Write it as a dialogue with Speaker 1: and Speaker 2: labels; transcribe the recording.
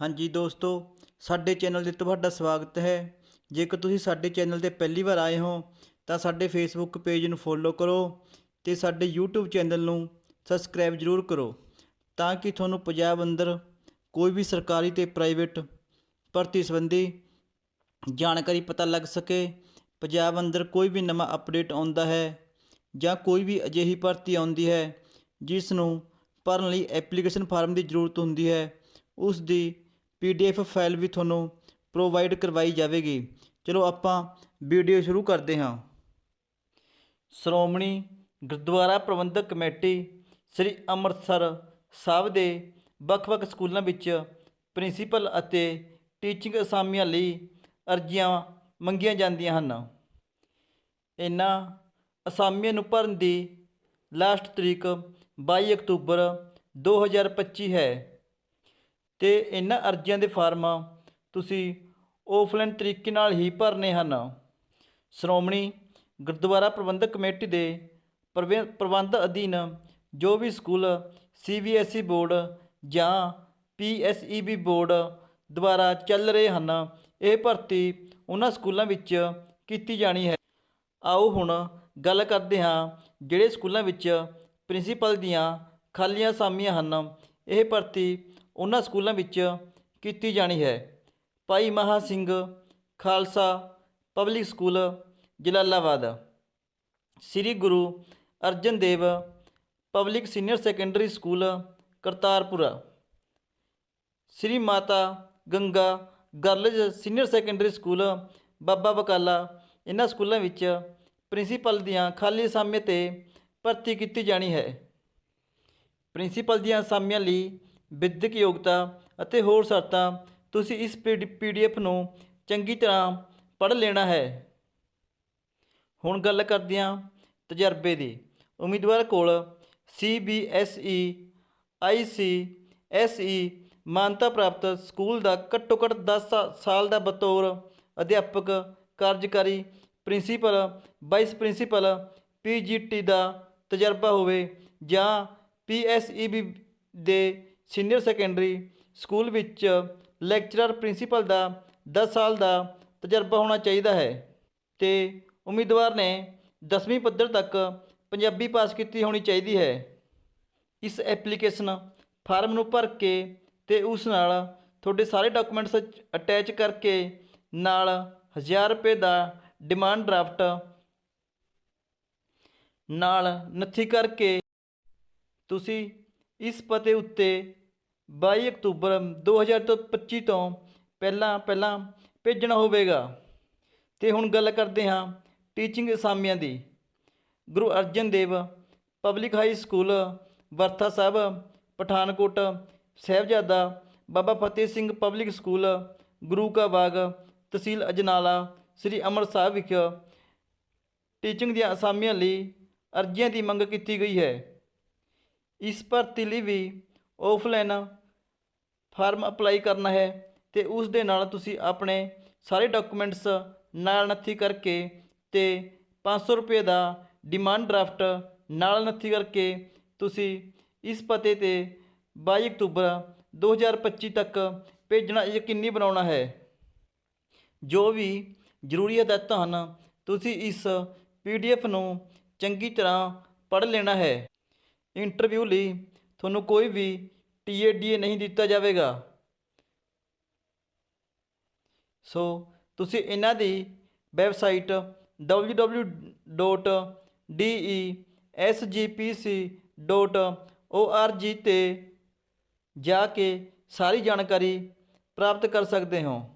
Speaker 1: ਹਾਂਜੀ ਦੋਸਤੋ, ਸਾਡੇ ਚੈਨਲ 'ਤੇ ਤੁਹਾਡਾ ਸਵਾਗਤ ਹੈ। ਜੇਕਰ ਤੁਸੀਂ ਸਾਡੇ ਚੈਨਲ 'ਤੇ ਪਹਿਲੀ ਵਾਰ ਆਏ ਹੋ, ਤਾਂ ਸਾਡੇ ਫੇਸਬੁੱਕ ਪੇਜ ਨੂੰ ਫੋਲੋ ਕਰੋ ਤੇ ਸਾਡੇ YouTube ਚੈਨਲ ਨੂੰ ਸਬਸਕ੍ਰਾਈਬ ਜ਼ਰੂਰ ਕਰੋ ਤਾਂ ਕਿ ਤੁਹਾਨੂੰ ਪੰਜਾਬ ਅੰਦਰ ਕੋਈ ਵੀ ਸਰਕਾਰੀ ਤੇ ਪ੍ਰਾਈਵੇਟ ਭਰਤੀ ਸੰਬੰਧੀ ਜਾਣਕਾਰੀ ਪਤਾ ਲੱਗ ਸਕੇ, ਪੰਜਾਬ ਅੰਦਰ ਕੋਈ ਵੀ ਨਵਾਂ ਅਪਡੇਟ ਆਉਂਦਾ ਹੈ ਜਾਂ ਕੋਈ ਵੀ ਅਜਿਹੀ ਭਰਤੀ ਆਉਂਦੀ ਹੈ, ਜਿਸ ਨੂੰ ਭਰਨ ਲਈ ਐਪਲੀਕੇਸ਼ਨ ਫਾਰਮ ਦੀ ਜ਼ਰੂਰਤ ਹੁੰਦੀ ਹੈ, ਉਸ ਦੀ ਪੀਡੀਐਫ ਫਾਈਲ ਵੀ ਤੁਹਾਨੂੰ ਪ੍ਰੋਵਾਈਡ ਕਰਵਾਈ ਜਾਵੇਗੀ। ਚਲੋ ਆਪਾਂ ਵੀਡੀਓ ਸ਼ੁਰੂ ਕਰਦੇ ਹਾਂ। ਸ਼੍ਰੋਮਣੀ ਗੁਰਦੁਆਰਾ ਪ੍ਰਬੰਧਕ ਕਮੇਟੀ ਸ੍ਰੀ ਅੰਮ੍ਰਿਤਸਰ ਸਾਹਿਬ ਦੇ ਵੱਖ-ਵੱਖ ਸਕੂਲਾਂ ਵਿੱਚ ਪ੍ਰਿੰਸੀਪਲ ਅਤੇ ਟੀਚਿੰਗ ਅਸਾਮੀਆਂ ਲਈ ਅਰਜ਼ੀਆਂ ਮੰਗੀਆਂ ਜਾਂਦੀਆਂ ਹਨ। ਇਹਨਾਂ ਅਸਾਮੀਆਂ ਨੂੰ ਭਰਨ ਦੀ ਲਾਸਟ ਤਰੀਕ 22 ਅਕਤੂਬਰ 2025 ਹੈ। ਅਤੇ ਇਹਨਾਂ ਅਰਜ਼ੀਆਂ ਦੇ ਫਾਰਮ ਤੁਸੀਂ ਔਫਲਾਈਨ ਤਰੀਕੇ ਨਾਲ ਹੀ ਭਰਨੇ ਹਨ। ਸ਼੍ਰੋਮਣੀ ਗੁਰਦੁਆਰਾ ਪ੍ਰਬੰਧਕ ਕਮੇਟੀ ਦੇ ਪ੍ਰਵੇ- ਪ੍ਰਬੰਧ ਅਧੀਨ ਜੋ ਵੀ school C B S E board ਜਾਂ P S E B board ਦੁਆਰਾ ਚੱਲ ਰਹੇ ਹਨ, ਇਹ ਭਰਤੀ ਉਹਨਾਂ ਸਕੂਲਾਂ ਵਿੱਚ ਕੀਤੀ ਜਾਣੀ ਹੈ। ਆਓ ਹੁਣ ਗੱਲ ਕਰਦੇ ਹਾਂ ਜਿਹੜੇ ਸਕੂਲਾਂ ਵਿੱਚ ਪ੍ਰਿੰਸੀਪਲ ਦੀਆਂ ਖਾਲੀਆਂ ਅਸਾਮੀਆਂ ਹਨ। ਇਹ ਭਰਤੀ ਉਹਨਾਂ ਸਕੂਲਾਂ ਵਿੱਚ ਕੀਤੀ ਜਾਣੀ ਹੈ। Bhai Maha Singh Khalsa public school, Jalalabad. Sri Guru Arjan Dev public senior secondary school, Kartarpura. Sri Mata Ganga girls senior secondary school, Baba Bakala. ਇਹਨਾਂ ਸਕੂਲਾਂ ਵਿੱਚ ਪ੍ਰਿੰਸੀਪਲ ਦੀਆਂ ਖਾਲੀ ਅਸਾਮੀਆਂ ਤੇ ਭਰਤੀ ਕੀਤੀ ਜਾਣੀ ਹੈ। ਪ੍ਰਿੰਸੀਪਲ ਦੀਆਂ ਅਸਾਮੀਆਂ ਲਈ ਵਿਦਿਅਕ ਯੋਗਤਾ ਅਤੇ ਹੋਰ ਸ਼ਰਤਾਂ, ਤੁਸੀਂ ਇਸ ਪੀਡੀਐਫ ਨੂੰ ਚੰਗੀ ਤਰ੍ਹਾਂ ਪੜ੍ਹ ਲੈਣਾ ਹੈ। ਹੁਣ ਗੱਲ ਕਰਦੇ ਹਾਂ ਤਜਰਬੇ ਦੀ। ਉਮੀਦਵਾਰ ਕੋਲ C B S E, I C S E ਮਾਨਤਾ ਪ੍ਰਾਪਤ ਸਕੂਲ ਦਾ ਘੱਟੋ ਘੱਟ 10 ਸਾਲ ਦਾ ਬਤੌਰ ਅਧਿਆਪਕ, ਕਾਰਜਕਾਰੀ ਪ੍ਰਿੰਸੀਪਲ, ਵਾਈਸ ਪ੍ਰਿੰਸੀਪਲ ਪੀਜੀਟੀ ਦਾ ਤਜਰਬਾ ਹੋਵੇ ਜਾਂ ਪੀਐਸਈਬੀ ਦੇ ਸੀਨੀਅਰ ਸੈਕੰਡਰੀ ਸਕੂਲ ਵਿੱਚ ਲੈਕਚਰਰ ਪ੍ਰਿੰਸੀਪਲ ਦਾ ਦਸ ਸਾਲ ਦਾ ਤਜਰਬਾ ਹੋਣਾ ਚਾਹੀਦਾ ਹੈ ਅਤੇ ਉਮੀਦਵਾਰ ਨੇ 10ਵੀਂ ਪੱਧਰ ਤੱਕ ਪੰਜਾਬੀ ਪਾਸ ਕੀਤੀ ਹੋਣੀ ਚਾਹੀਦੀ ਹੈ। ਇਸ ਐਪਲੀਕੇਸ਼ਨ ਫਾਰਮ ਨੂੰ ਭਰ ਕੇ ਅਤੇ ਉਸ ਨਾਲ ਤੁਹਾਡੇ ਸਾਰੇ ਡਾਕੂਮੈਂਟਸ ਅਟੈਚ ਕਰਕੇ ਨਾਲ 1000 ਰੁਪਏ ਦਾ ਡਿਮਾਂਡ ਡਰਾਫਟ ਨਾਲ ਨੱਥੀ ਕਰਕੇ ਤੁਸੀਂ ਇਸ ਪਤੇ ਉੱਤੇ ਬਾਈ ਅਕਤੂਬਰ ਦੋ ਹਜ਼ਾਰ ਤੋਂ ਪੱਚੀ ਤੋਂ ਪਹਿਲਾਂ ਪਹਿਲਾਂ ਭੇਜਣਾ ਹੋਵੇਗਾ। ਅਤੇ ਹੁਣ ਗੱਲ ਕਰਦੇ ਹਾਂ ਟੀਚਿੰਗ ਅਸਾਮੀਆਂ ਦੀ। Guru Arjan Dev public high school Wartha Sahib, Pathankot, Sahibzada Baba Fateh Singh public school ਗੁਰੂ ਕਾ ਬਾਗ, ਤਹਿਸੀਲ ਅਜਨਾਲਾ, ਸ੍ਰੀ ਅੰਮ੍ਰਿਤਸਰ ਵਿਖੇ ਟੀਚਿੰਗ ਦੀਆਂ ਅਸਾਮੀਆਂ ਲਈ ਅਰਜ਼ੀਆਂ ਦੀ ਮੰਗ ਕੀਤੀ ਗਈ ਹੈ। ਇਸ ਭਰਤੀ ਲਈ ਵੀ ਆਫਲਾਈਨ ਫਾਰਮ ਅਪਲਾਈ ਕਰਨਾ ਹੈ ਤੇ ਉਸ ਦੇ ਨਾਲ ਤੁਸੀਂ ਆਪਣੇ ਸਾਰੇ ਡਾਕੂਮੈਂਟਸ ਨਾਲ ਨੱਥੀ ਕਰਕੇ ਤੇ 500 ਰੁਪਏ ਦਾ ਡਿਮਾਂਡ ਡਰਾਫਟ ਨਾਲ ਨੱਥੀ ਕਰਕੇ ਤੁਸੀਂ ਇਸ ਪਤੇ ਤੇ 22 ਅਕਤੂਬਰ 2025 ਤੱਕ ਭੇਜਣਾ ਯਕੀਨੀ ਬਣਾਉਣਾ ਹੈ। ਜੋ ਵੀ ਜ਼ਰੂਰੀ ਹਦਾਇਤਾਂ ਹਨ ਤੁਸੀਂ ਇਸ ਪੀਡੀਐਫ ਨੂੰ ਚੰਗੀ ਤਰ੍ਹਾਂ ਪੜ੍ਹ ਲੈਣਾ ਹੈ। ਇੰਟਰਵਿਊ ਲਈ ਤੁਹਾਨੂੰ ਕੋਈ ਵੀ ਟੀ ਏ ਡੀ ਏ ਨਹੀਂ ਦਿੱਤਾ ਜਾਵੇਗਾ। ਸੋ ਤੁਸੀਂ ਇਹਨਾਂ ਦੀ ਵੈਬਸਾਈਟ www.desgpc.org ਤੇ ਜਾ ਕੇ ਸਾਰੀ ਜਾਣਕਾਰੀ ਪ੍ਰਾਪਤ ਕਰ ਸਕਦੇ ਹੋ।